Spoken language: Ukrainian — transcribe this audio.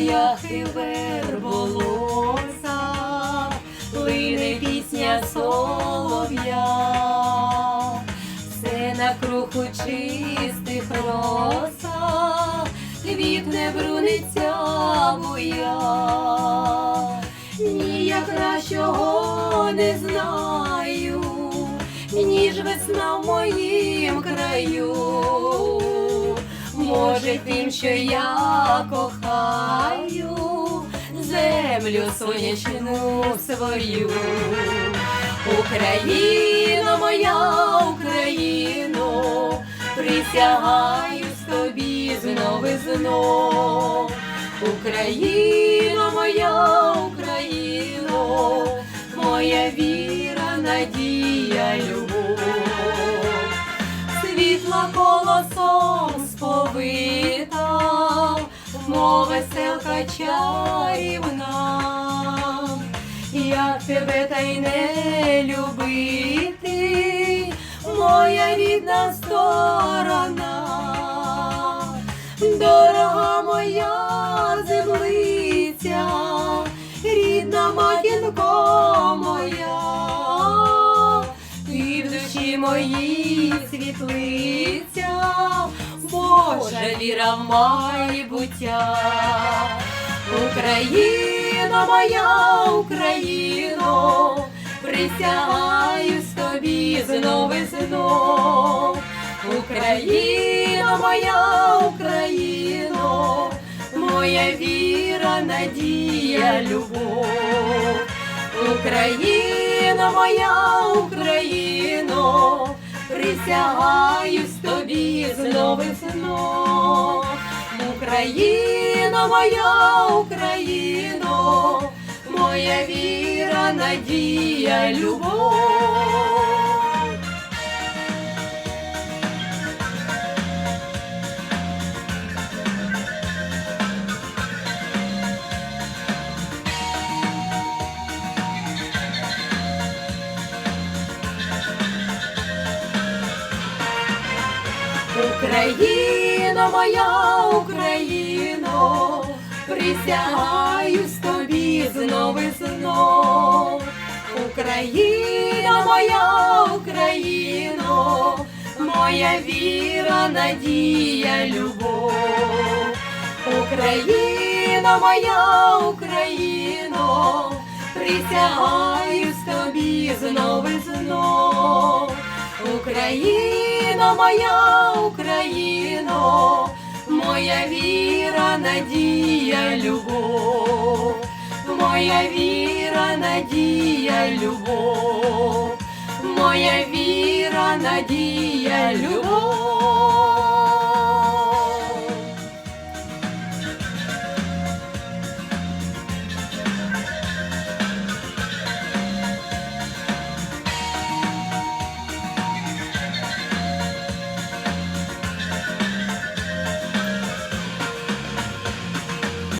гаях і верболоса, лине пісня солов'я, все на кругу чистих роса, квітне бруниця моя, ні я кращого не знаю, ніж весна в моїм краю. Може, тим, що я кохаю землю сонячну свою. Україно, моя Україно, присягаюсь тобі знов і знов. Україно, моя Україно, моя віра, надія, любов світла колосом сповита, мов веселка чарівна, як тебе та й не любити, моя рідна сторона, дорога моя в світлиця, Божа віра в майбуття. Україно, моя Україно, присягаюсь тобі знов і знов. Україно, моя Україно, моя віра, надія, любов. Україно, моя Україно, присягаюсь тобі знов і знов. Україно, моя Україно, моя віра, надія, любов. Україно, моя Україно, присягаюсь тобі знов і знов. Україно, моя Україно, моя віра, надія, любов. Україно, моя Україно, присягаюсь тобі знов і знов. Україно, моя Україно, моя віра, надія, любов, моя віра, надія, любов, моя віра, надія.